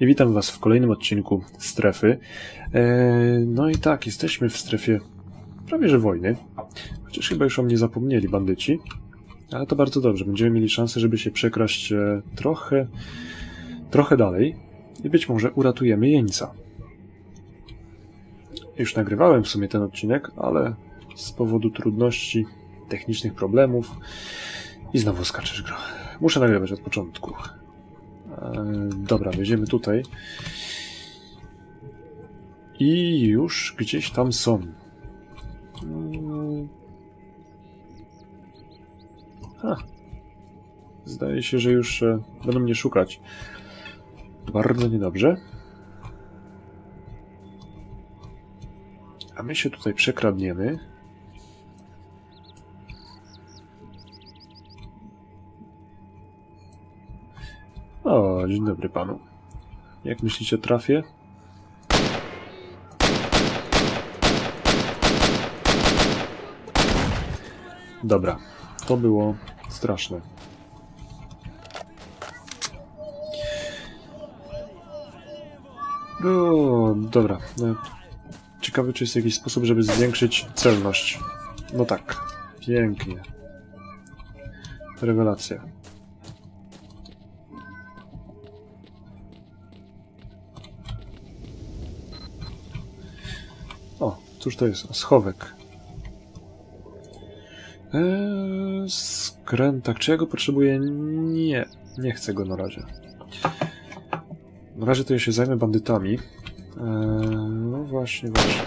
i witam Was w kolejnym odcinku Strefy. Eee, no i tak, jesteśmy w strefie prawie że wojny, chociaż chyba już o mnie zapomnieli bandyci, ale to bardzo dobrze, będziemy mieli szansę, żeby się przekraść e, trochę, trochę dalej i być może uratujemy jeńca. Już nagrywałem w sumie ten odcinek, ale z powodu trudności, technicznych problemów i znowu skaczesz gro. Muszę nagrywać od początku. E, dobra, wejdziemy tutaj. I już gdzieś tam są. Ha. Zdaje się, że już e, będą mnie szukać. Bardzo niedobrze. A my się tutaj przekradniemy. Dzień dobry panu. Jak myślicie, trafię? Dobra, to było straszne. No, dobra. No, Ciekawy, czy jest jakiś sposób, żeby zwiększyć celność. No tak, pięknie. Rewelacja. Cóż to jest? Schowek. Eee, skrętak. Czy ja go potrzebuję? Nie. Nie chcę go na razie. Na razie to ja się zajmę bandytami. Eee, no właśnie, właśnie.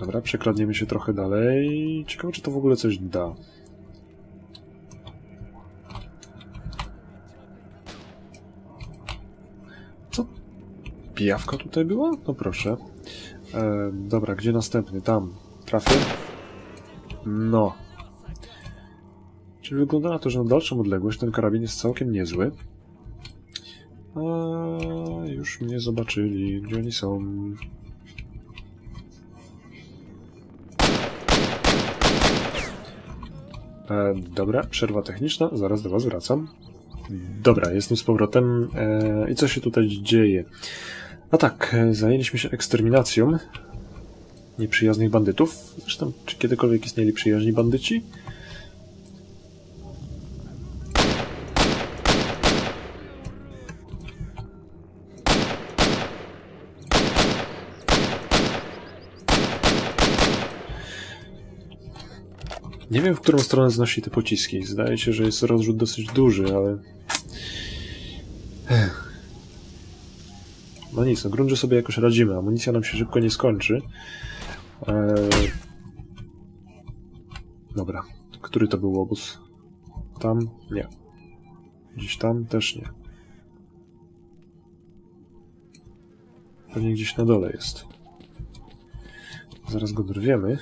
Dobra, przekradniemy się trochę dalej. Ciekawe, czy to w ogóle coś da. Pijawka tutaj była? No proszę. E, dobra, gdzie następny? Tam. Trafię? No. Czyli wygląda na to, że na dalszą odległość ten karabin jest całkiem niezły. A już mnie zobaczyli. Gdzie oni są? E, dobra, przerwa techniczna, zaraz do Was wracam. Dobra, jestem z powrotem. E, I co się tutaj dzieje? A tak, e, zajęliśmy się eksterminacją nieprzyjaznych bandytów. Zresztą, czy kiedykolwiek istnieli przyjaźni bandyci? Nie wiem, w którą stronę znosi te pociski. Zdaje się, że jest rozrzut dosyć duży, ale... No nic, no grunt, że sobie jakoś radzimy. Amunicja nam się szybko nie skończy. Eee... Dobra. Który to był obóz? Tam? Nie. Gdzieś tam? Też nie. Pewnie gdzieś na dole jest. Zaraz go dorwiemy.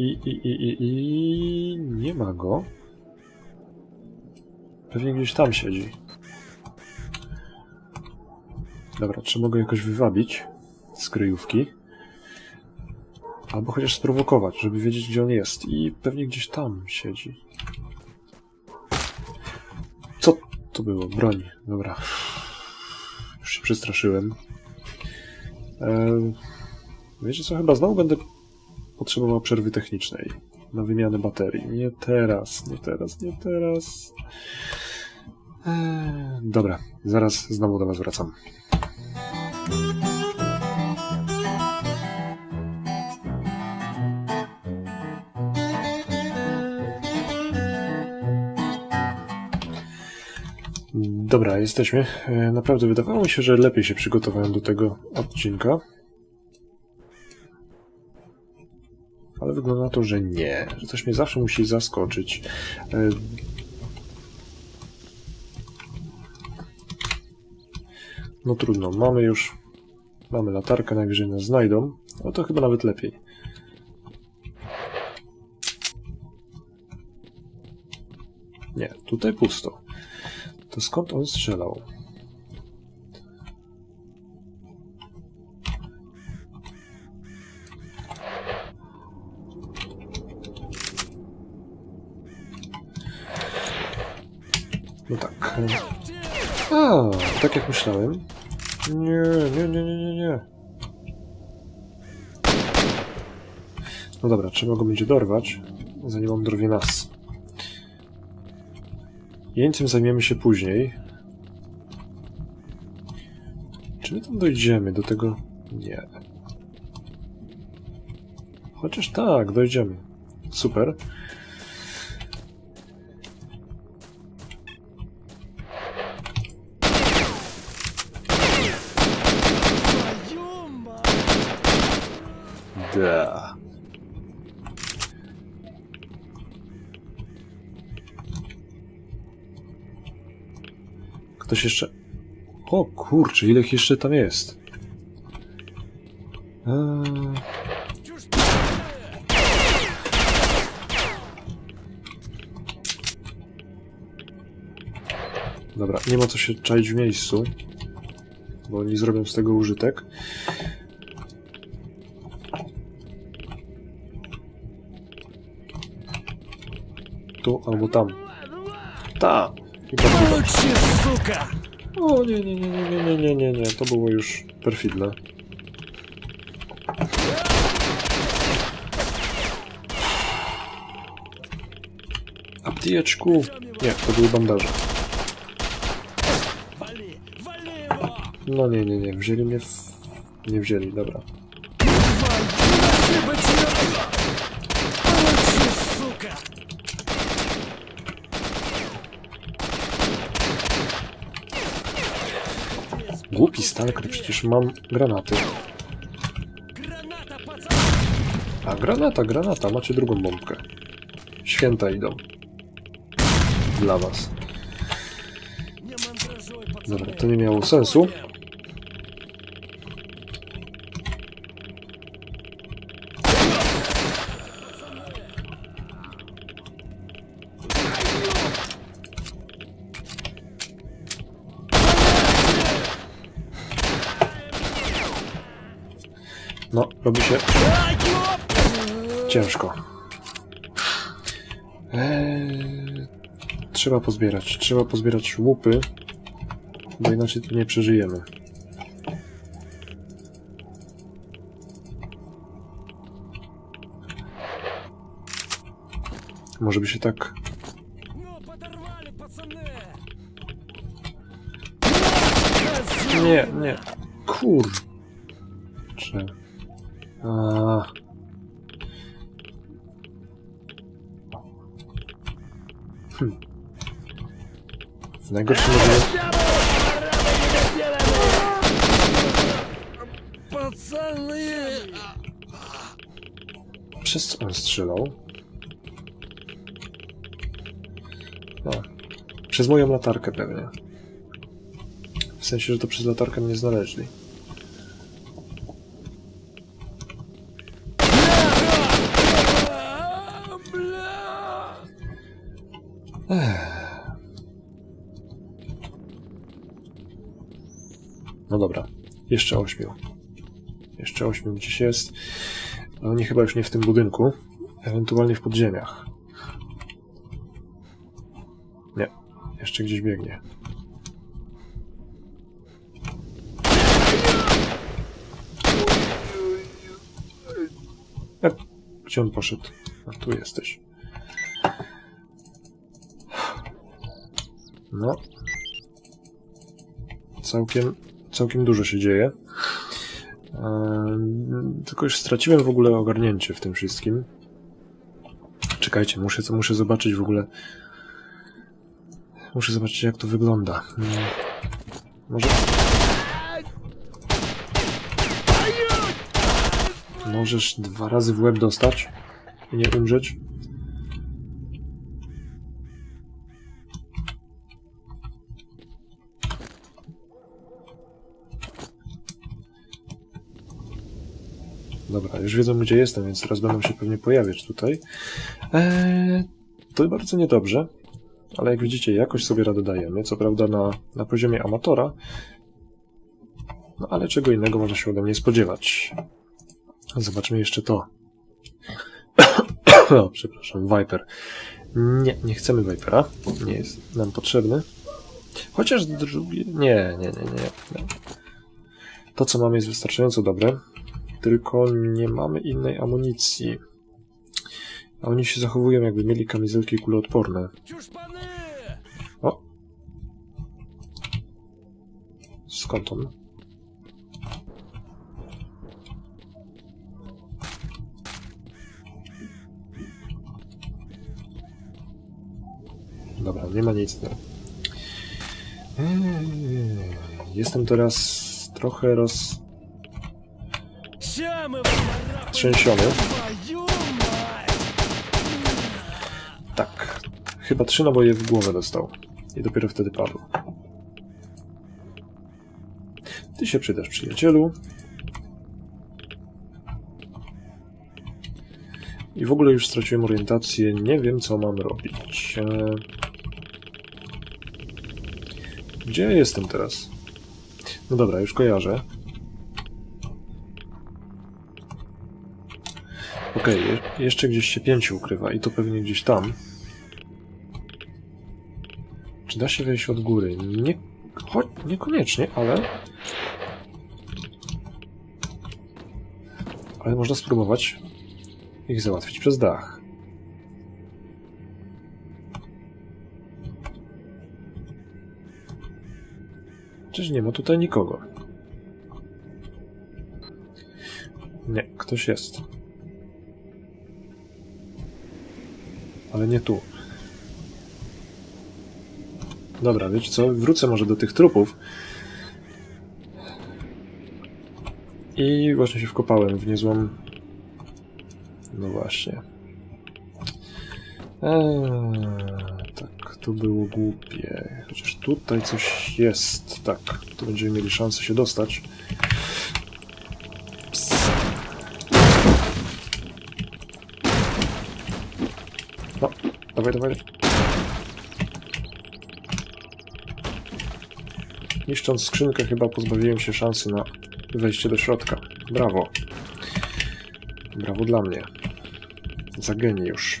I, i, i, i, i nie ma go. Pewnie gdzieś tam siedzi. Dobra, trzeba go jakoś wywabić z kryjówki. Albo chociaż sprowokować, żeby wiedzieć, gdzie on jest. I pewnie gdzieś tam siedzi. Co to było? Broń. Dobra. Już się przestraszyłem. Eee, wiecie co? Chyba znowu będę potrzebował przerwy technicznej na wymianę baterii. Nie teraz, nie teraz, nie teraz. Eee, dobra, zaraz znowu do Was wracam. Dobra, jesteśmy. E, Naprawdę wydawało mi się, że lepiej się przygotowałem do tego odcinka. Ale wygląda na to, że nie. Że coś mnie zawsze musi zaskoczyć. E, No trudno, mamy już... Mamy latarkę, najwyżej nas znajdą. Ale to chyba nawet lepiej. Nie, tutaj pusto. To skąd on strzelał? A, tak jak myślałem. Nie, nie, nie, nie, nie, nie. No dobra, trzeba go będzie dorwać, zanim on dorwie nas. Jeńcem zajmiemy się później. Czy my tam dojdziemy do tego? Nie. Chociaż tak, dojdziemy. Super. Ktoś jeszcze... O kurczę, ile ich jeszcze tam jest? Eee... Dobra, nie ma co się czaić w miejscu, bo oni zrobią z tego użytek. tu albo tam. Ta! I to O nie, nie, nie, nie, nie, nie, nie, nie, nie, to było już perfidne. Apteczku! Nie, to były bandaże. No nie, nie, nie, wzięli mnie w... Nie wzięli, dobra. Tak, przecież mam granaty. A, granata, granata, macie drugą bombkę. Święta idą. Dla was. Dobra, to nie miało sensu. robi się ciężko. Eee, trzeba pozbierać. Trzeba pozbierać łupy, bo inaczej tu nie przeżyjemy. Może by się tak... Nie, nie. Kurczę. Hm. W najgorszym razie... Przez co on strzelał? No. Przez moją latarkę pewnie. W sensie, że to przez latarkę mnie znaleźli. No dobra, jeszcze ośmiu. Jeszcze ośmiu gdzieś jest. Ale oni chyba już nie w tym budynku. Ewentualnie w podziemiach. Nie, jeszcze gdzieś biegnie. Gdzie on poszedł? A tu jesteś. No. Całkiem, całkiem dużo się dzieje. Ehm, tylko już straciłem w ogóle ogarnięcie w tym wszystkim. Czekajcie, muszę, muszę zobaczyć w ogóle. Muszę zobaczyć, jak to wygląda. Hmm. Może. Możesz dwa razy w łeb dostać i nie umrzeć? Dobra, już wiedzą gdzie jestem, więc teraz będą się pewnie pojawiać tutaj. Eee, to bardzo niedobrze, ale jak widzicie, jakoś sobie radę dajemy. Co prawda na, na poziomie amatora, no ale czego innego można się ode mnie spodziewać. Zobaczmy jeszcze to. o, przepraszam, Viper. Nie, nie chcemy Vipera. Nie jest nam potrzebny. Chociaż drugie... Nie, nie, nie, nie. nie. To, co mamy, jest wystarczająco dobre, tylko nie mamy innej amunicji. A oni się zachowują, jakby mieli kamizelki kuloodporne. O! Skąd on? Dobra, nie ma nic. Eee, jestem teraz trochę roz... Trzęsiony. Tak. Chyba trzy naboje w głowę dostał. I dopiero wtedy padł. Ty się przydasz, przyjacielu. I w ogóle już straciłem orientację, nie wiem co mam robić. Gdzie jestem teraz? No dobra, już kojarzę. Okej, je- jeszcze gdzieś się pięciu ukrywa i to pewnie gdzieś tam. Czy da się wejść od góry? Nie, choć niekoniecznie, ale... Ale można spróbować ich załatwić przez dach. Czyż nie ma tutaj nikogo? Nie, ktoś jest. Ale nie tu. Dobra, wiecie co? Wrócę może do tych trupów. I właśnie się wkopałem w niezłą... No właśnie. Eee, tak, to było głupie. Chociaż tutaj coś jest. Tak, tu będziemy mieli szansę się dostać. Dawaj, dawaj. Niszcząc skrzynkę chyba pozbawiłem się szansy na wejście do środka. Brawo. Brawo dla mnie. Za geniusz.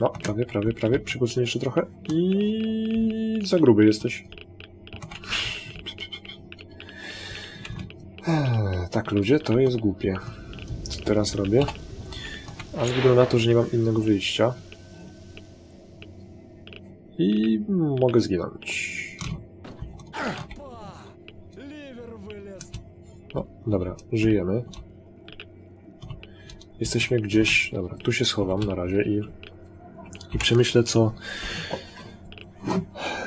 No, prawie, prawie, prawie. Przykucnij jeszcze trochę. I za gruby jesteś. Tak, ludzie, to jest głupie. Co teraz robię? Ale wygląda na to, że nie mam innego wyjścia. I mogę zginąć. No, dobra, żyjemy. Jesteśmy gdzieś... Dobra, tu się schowam na razie i... I przemyślę, co...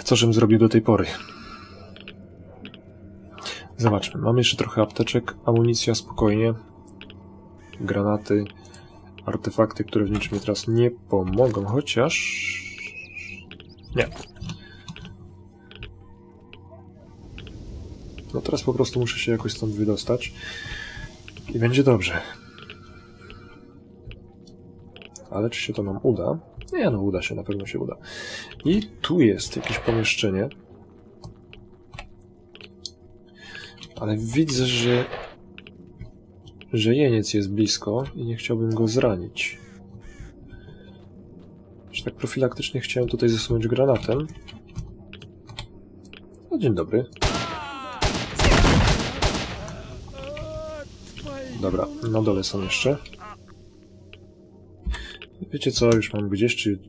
Co żem zrobił do tej pory. Zobaczmy, mam jeszcze trochę apteczek, amunicja, spokojnie. Granaty artefakty, które w niczym mi teraz nie pomogą, chociaż. Nie. No teraz po prostu muszę się jakoś stąd wydostać i będzie dobrze. Ale czy się to nam uda? Nie, no uda się, na pewno się uda. I tu jest jakieś pomieszczenie. Ale widzę, że że jeniec jest blisko i nie chciałbym go zranić. Tak profilaktycznie chciałem tutaj zasunąć granatem. No, dzień dobry. Dobra, na dole są jeszcze. Wiecie co, już mam gdzieś, czy,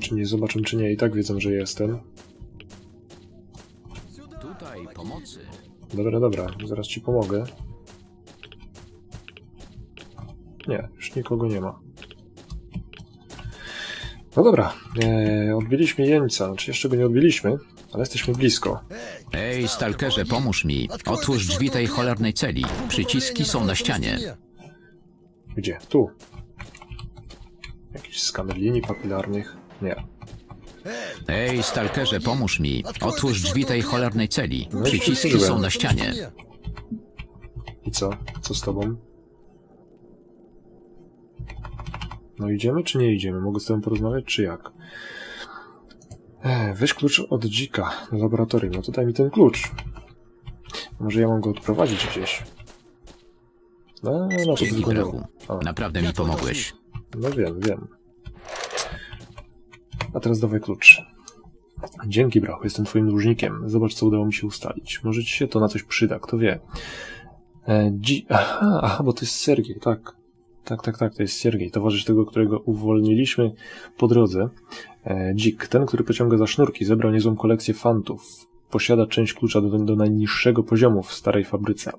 czy nie zobaczę, czy nie. I tak wiedzą, że jestem. Dobra, no dobra, zaraz ci pomogę. Nie, już nikogo nie ma. No dobra, e, odbiliśmy jeńca, znaczy jeszcze go nie odbiliśmy, ale jesteśmy blisko. Ej, stalkerze, pomóż mi. Otwórz drzwi tej cholernej celi. Przyciski są na ścianie. Gdzie? Tu. Jakiś skaner linii papilarnych? Nie. Ej, stalkerze, pomóż mi. Otwórz drzwi tej cholernej celi. No Przyciski są na ścianie. I co? Co z tobą? No idziemy czy nie idziemy? Mogę z tobą porozmawiać czy jak? Ech, weź klucz od dzika do laboratorium. No tutaj mi ten klucz. Może ja mam go odprowadzić gdzieś. No, no to Dzięki, brachu. Naprawdę mi pomogłeś. no wiem, wiem. A teraz dawaj klucz. Dzięki, brachu, jestem twoim dłużnikiem. Zobacz, co udało mi się ustalić. Może ci się to na coś przyda, kto wie. E, dzi... Aha, aha, bo to jest Sergiej, tak. Tak, tak, tak, to jest Siergiej, towarzysz tego, którego uwolniliśmy po drodze. E, Dzik, ten, który pociąga za sznurki, zebrał niezłą kolekcję fantów. Posiada część klucza do, do najniższego poziomu w starej fabryce.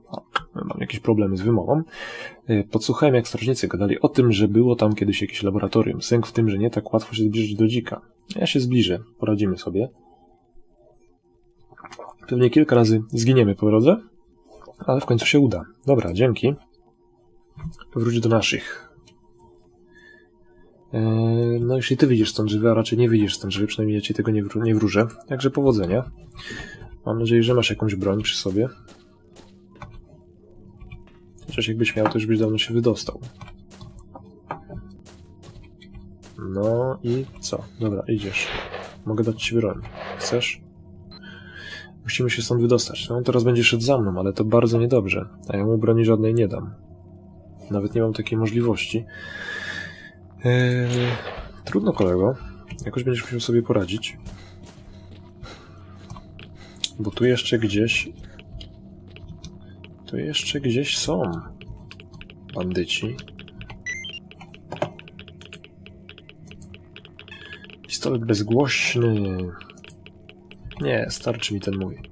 Mam jakieś problemy z wymową. E, Podsłuchałem, jak strażnicy gadali o tym, że było tam kiedyś jakieś laboratorium. Sęk w tym, że nie tak łatwo się zbliżyć do dzika. Ja się zbliżę, poradzimy sobie. Pewnie kilka razy zginiemy po drodze, ale w końcu się uda. Dobra, dzięki. Wróć do naszych. Eee, no jeśli ty widzisz stąd żywy, a raczej nie widzisz stąd żywy, przynajmniej ja ci tego nie, wró- nie wróżę. Także powodzenia. Mam nadzieję, że masz jakąś broń przy sobie. Chociaż jakbyś miał, to już byś dawno się wydostał. No i co? Dobra, idziesz. Mogę dać ci broń. Chcesz? Musimy się stąd wydostać. No teraz będzie szedł za mną, ale to bardzo niedobrze. A ja mu broni żadnej nie dam. Nawet nie mam takiej możliwości. Eee, trudno, kolego. Jakoś będziesz musiał sobie poradzić. Bo tu jeszcze gdzieś... Tu jeszcze gdzieś są bandyci. Pistolet bezgłośny. Nie, starczy mi ten mój.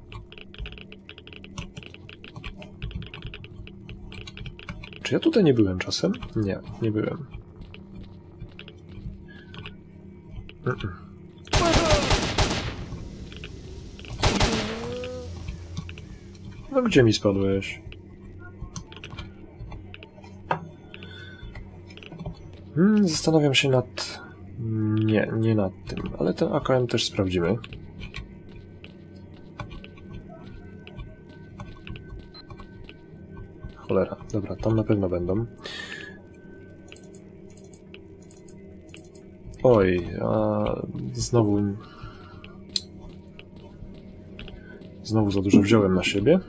Czy ja tutaj nie byłem czasem? Nie, nie byłem. Mm-mm. No gdzie mi spadłeś? Hmm, zastanawiam się nad... Nie, nie nad tym, ale ten AKM też sprawdzimy. Cholera, dobra, tam na pewno będą. Oj, a znowu... Znowu za dużo wziąłem na siebie.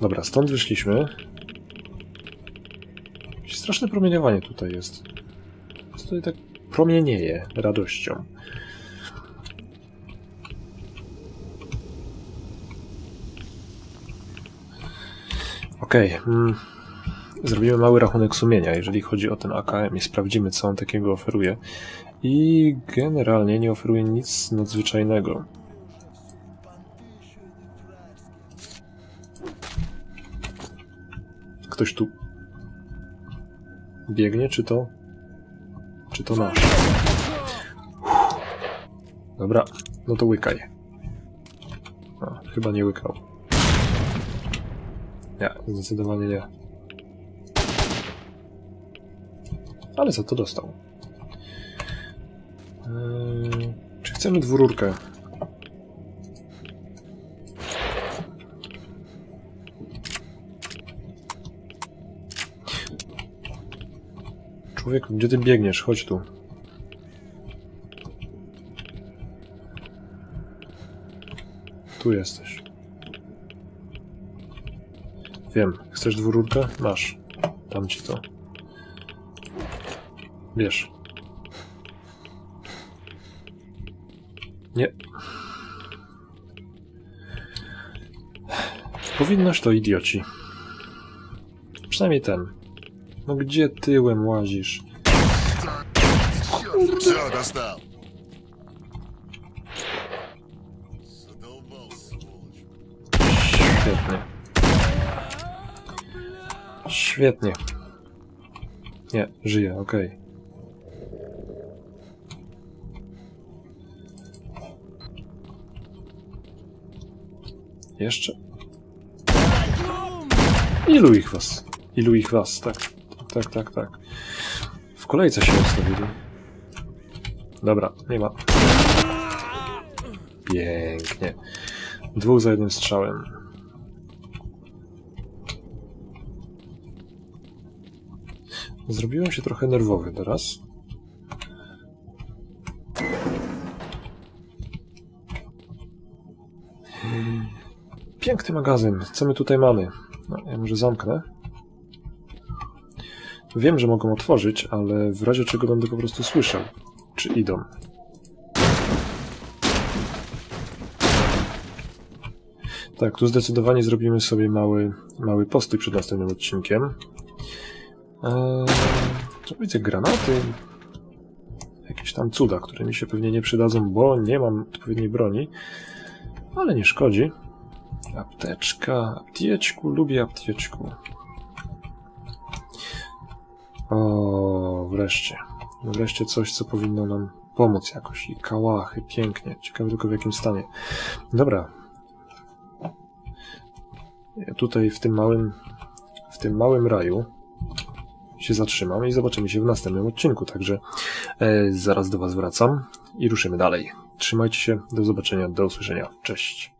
Dobra, stąd wyszliśmy. Straszne promieniowanie tutaj jest. Co tutaj tak promienieje radością? Okej. mm, Zrobimy mały rachunek sumienia, jeżeli chodzi o ten AKM i sprawdzimy, co on takiego oferuje. I generalnie nie oferuje nic nadzwyczajnego. Ktoś tu biegnie, czy to... Czy to nasz? Dobra, no to łykaj. A, chyba nie łykał. Nie, zdecydowanie nie. Ale za to dostał. Eee, czy chcemy dwururkę? Człowieku, gdzie ty biegniesz? Chodź tu. Tu jesteś. Wiem. Chcesz dwururkę? Masz. Tam ci to. Bierz. Nie. Powinnoś to idioci. Przynajmniej ten. No gdzie tyłem łazisz? Co dostał? Świetnie. Nie, żyje, okej. Jeszcze? Ilu ich was? Ilu ich was? Tak, tak, tak, tak. W kolejce się ustawili. Dobra, nie ma. Pięknie. Dwóch za jednym strzałem. Zrobiłem się trochę nerwowy teraz. Piękny magazyn. Co my tutaj mamy? No, ja może zamknę. Wiem, że mogą otworzyć, ale w razie czego będę po prostu słyszał, czy idą. Tak, tu zdecydowanie zrobimy sobie mały, mały postój przed następnym odcinkiem. Eee, co widzę, granaty. Jakieś tam cuda, które mi się pewnie nie przydadzą, bo nie mam odpowiedniej broni. Ale nie szkodzi. Apteczka, aptieczku, lubię aptieczku. O, wreszcie. Wreszcie coś, co powinno nam pomóc jakoś. I kałachy, pięknie. Ciekawe tylko w jakim stanie. Dobra. Ja tutaj w tym małym, w tym małym raju się zatrzymam i zobaczymy się w następnym odcinku. Także e, zaraz do Was wracam i ruszymy dalej. Trzymajcie się, do zobaczenia, do usłyszenia. Cześć.